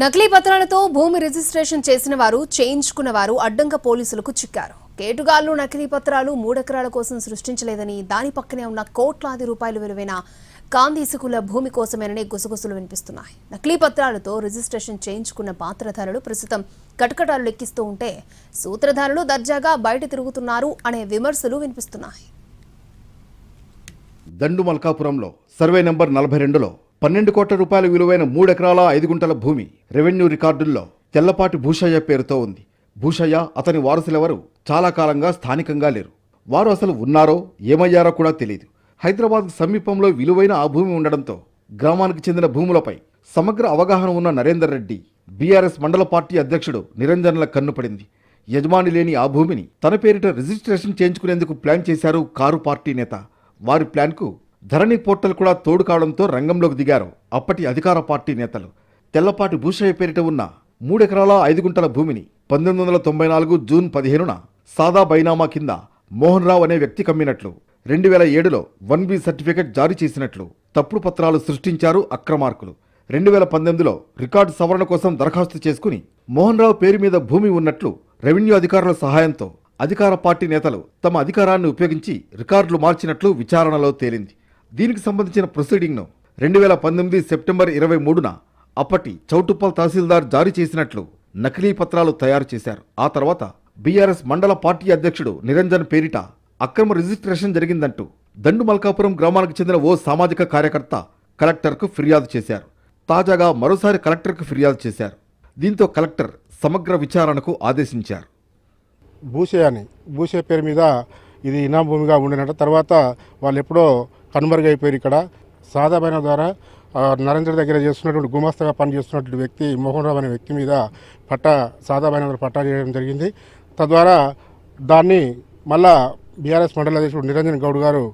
నకిలీ పత్రాలతో భూమి రిజిస్ట్రేషన్ చేసిన వారు చేయించుకున్న వారు అడ్డంగా పోలీసులకు చిక్కారు. కేటుగాళ్ళు నకిలీ పత్రాలు మూడెకరాల కోసం సృష్టించలేదని దాని పక్కనే ఉన్న కోట్లాది రూపాయలు విలువైన కాందీసుకుల భూమి కోసమేనని గుసగుసలు వినిపిస్తున్నాయి. నకిలీ పత్రాలతో రిజిస్ట్రేషన్ చేయించుకున్న పాత్రధారులు ప్రస్తుతం కటకటాలు లెక్కిస్తూ ఉంటే సూత్రధారులు దర్జాగా బయట తిరుగుతున్నారు అనే విమర్శలు వినిపిస్తున్నాయి. దండు మల్కాపురంలో సర్వే నెంబర్ నలభై రెండులో పన్నెండు కోట్ల రూపాయల విలువైన మూడెకరాల ఐదు గుంటల భూమి రెవెన్యూ రికార్డుల్లో తెల్లపాటి భూషయ్య పేరుతో ఉంది. భూషయ్య అతని వారసులెవరు చాలా కాలంగా స్థానికంగా లేరు. వారు అసలు ఉన్నారో ఏమయ్యారో కూడా తెలియదు హైదరాబాద్ సమీపంలో విలువైన ఆ భూమి ఉండడంతో గ్రామానికి చెందిన భూములపై సమగ్ర అవగాహన ఉన్న నరేందర్ రెడ్డి బీఆర్ఎస్ మండల పార్టీ అధ్యక్షుడు నిరంజన్ల కన్నుపడింది యజమాని లేని ఆ భూమిని తన పేరిట రిజిస్ట్రేషన్ చేయించుకునేందుకు ప్లాన్ చేశారు కారు పార్టీ నేత. వారి ప్లాన్కు ధరణి పోర్టల్ కూడా తోడు కావడంతో రంగంలోకి దిగారు అప్పటి అధికార పార్టీ నేతలు. తెల్లపాటి భూషయ్య పేరిట ఉన్న మూడెకరాల ఐదు గుంటల భూమిని పంతొమ్మిది వందల తొంభై నాలుగు జూన్ పదిహేనున సాదా బైనామా కింద మోహన్ రావు అనే వ్యక్తి కమ్మినట్లు రెండు వేల ఏడులో వన్ బి సర్టిఫికెట్ జారీ చేసినట్లు తప్పుడు పత్రాలు సృష్టించారు అక్రమార్కులు. రెండు వేల పంతొమ్మిదిలో రికార్డు సవరణ కోసం దరఖాస్తు చేసుకుని మోహన్ రావు పేరు మీద భూమి ఉన్నట్లు రెవెన్యూ అధికారుల సహాయంతో అధికార పార్టీ నేతలు తమ అధికారాన్ని ఉపయోగించి రికార్డులు మార్చినట్లు విచారణలో తేలింది. దీనికి సంబంధించిన ప్రొసీడింగ్ను రెండు వేల పంతొమ్మిది సెప్టెంబర్ ఇరవై మూడున అప్పటి చౌటుప్పల్ తహసీల్దార్ జారీ చేసినట్లు నకిలీ పత్రాలు తయారు చేశారు. ఆ తర్వాత బీఆర్ఎస్ మండల పార్టీ అధ్యక్షుడు నిరంజన్ పేరిట అక్రమ రిజిస్ట్రేషన్ జరిగిందంటూ దండు మల్కాపురం గ్రామానికి చెందిన ఓ సామాజిక కార్యకర్త కలెక్టర్కు ఫిర్యాదు చేశారు. తాజాగా మరోసారి కలెక్టర్కు ఫిర్యాదు చేశారు. దీంతో కలెక్టర్ సమగ్ర విచారణకు ఆదేశించారు. భూసే అని. భూసే పేరు మీద ఇది ఇనాం భూమిగా ఉండినట్టు తర్వాత వాళ్ళు ఎప్పుడో కనుమరుగైపోయారు ఇక్కడ. సాదాబైన ద్వారా నరేంద్ర దగ్గర చేస్తున్నటువంటి గుమాస్తగా పనిచేస్తున్నటువంటి వ్యక్తి మోహన్ రావు అనే వ్యక్తి మీద పట్టా సాదాబైన పట్టా చేయడం జరిగింది. తద్వారా దాన్ని మళ్ళా బీఆర్ఎస్ మండల అధ్యక్షుడు నిరంజన్ గౌడ్ గారు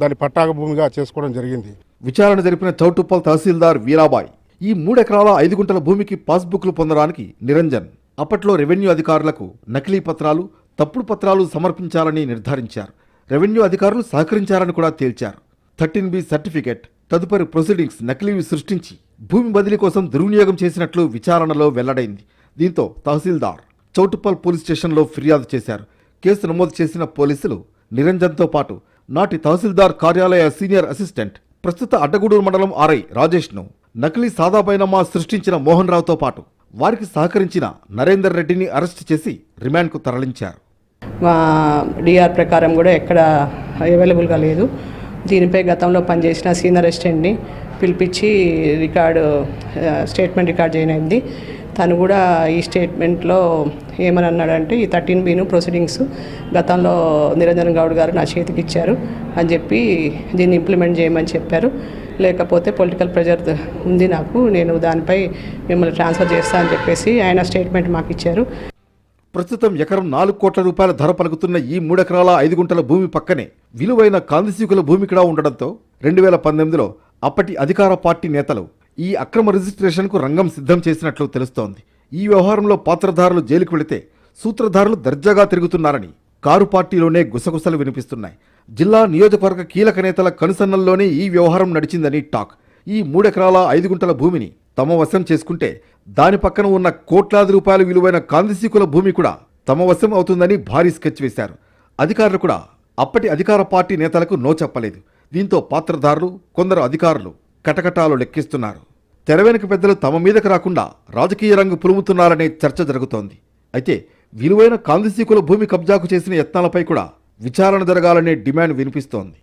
దాన్ని పట్టాక భూమిగా చేసుకోవడం జరిగింది. విచారణ జరిపిన చౌటుప్పల్ తహసీల్దార్ వీరాబాయ్ ఈ మూడెకరాల ఐదు గుంటల భూమికి పాస్బుక్లు పొందడానికి నిరంజన్ అప్పట్లో రెవెన్యూ అధికారులకు నకిలీ పత్రాలు తప్పుడు పత్రాలు సమర్పించాలని నిర్ధారించారు. రెవెన్యూ అధికారులు సహకరించారని కూడా తేల్చారు. Thirteen B certificate. తదుపరి ప్రొసీడింగ్స్ నకిలీవి సృష్టించి భూమి బదిలీ కోసం దుర్వినియోగం చేసినట్లు విచారణలో వెల్లడైంది. దీంతో తహసీల్దార్ చౌటుప్పల్ పోలీస్ స్టేషన్లో ఫిర్యాదు చేశారు. కేసు నమోదు చేసిన పోలీసులు నిరంజన్తో పాటు నాటి తహసీల్దార్ కార్యాలయ సీనియర్ అసిస్టెంట్ ప్రస్తుత అడ్డగూడూరు మండలం ఆర్ఐ రాజేష్ను నకిలీ సాదాబైనమా సృష్టించిన మోహన్ రావుతో పాటు వారికి సహకరించిన నరేందర్ రెడ్డిని అరెస్ట్ చేసి రిమాండ్కు తరలించారు. మా డిఆర్ ప్రకారం కూడా ఎక్కడ అవైలబుల్గా లేదు. దీనిపై గతంలో పనిచేసిన సీనియర్ అసిస్టెంట్ని పిలిపించి రికార్డు స్టేట్మెంట్ రికార్డ్ చేయనైంది తను కూడా ఈ స్టేట్మెంట్లో ఏమని అన్నాడంటే ఈ థర్టీన్ బీను ప్రొసీడింగ్స్ గతంలో నిరంజన్ గౌడ్ గారు నా చేతికి ఇచ్చారు అని చెప్పి దీన్ని ఇంప్లిమెంట్ చేయమని చెప్పారు. లేకపోతే పొలిటికల్ ప్రెజర్ ఉంది నాకు నేను దానిపై మిమ్మల్ని ట్రాన్స్ఫర్ చేస్తా అని చెప్పేసి ఆయన స్టేట్మెంట్ మాకు ఇచ్చారు. ప్రస్తుతం ఎకరం నాలుగు కోట్ల రూపాయల ధర పలుకుతున్న ఈ మూడెకరాల ఐదు గుంటల భూమి పక్కనే విలువైన కాందిశీకుల భూమి కూడా ఉండడంతో రెండు వేల పంతొమ్మిదిలో అప్పటి అధికార పార్టీ నేతలు ఈ అక్రమ రిజిస్ట్రేషన్కు రంగం సిద్ధం చేసినట్లు తెలుస్తోంది. ఈ వ్యవహారంలో పాత్రధారులు జైలుకు వెళితే సూత్రధారులు దర్జాగా తిరుగుతున్నారని కారు పార్టీలోనే గుసగుసలు వినిపిస్తున్నాయి. జిల్లా నియోజకవర్గ కీలక నేతల కనుసన్నల్లోనే ఈ వ్యవహారం నడిచిందని టాక్. ఈ మూడెకరాల ఐదు గుంటల భూమిని తమ వశం చేసుకుంటే దాని పక్కన ఉన్న కోట్లాది రూపాయల విలువైన కాందిశీకుల భూమి కూడా తమ వశం అవుతుందని భారీ స్కెచ్ వేశారు. అధికారులు కూడా అప్పటి అధికార పార్టీ నేతలకు నో చెప్పలేదు. దీంతో పాత్రధారులు కొందరు అధికారులు కటకటాలు లెక్కిస్తున్నారు. తెరవెనక పెద్దలు తమ మీదకు రాకుండా రాజకీయ రంగు పులుముతున్నారనే చర్చ జరుగుతోంది. అయితే విలువైన కాందిశీకుల భూమి కబ్జాకు చేసిన యత్నాలపై కూడా విచారణ జరగాలనే డిమాండ్ వినిపిస్తోంది.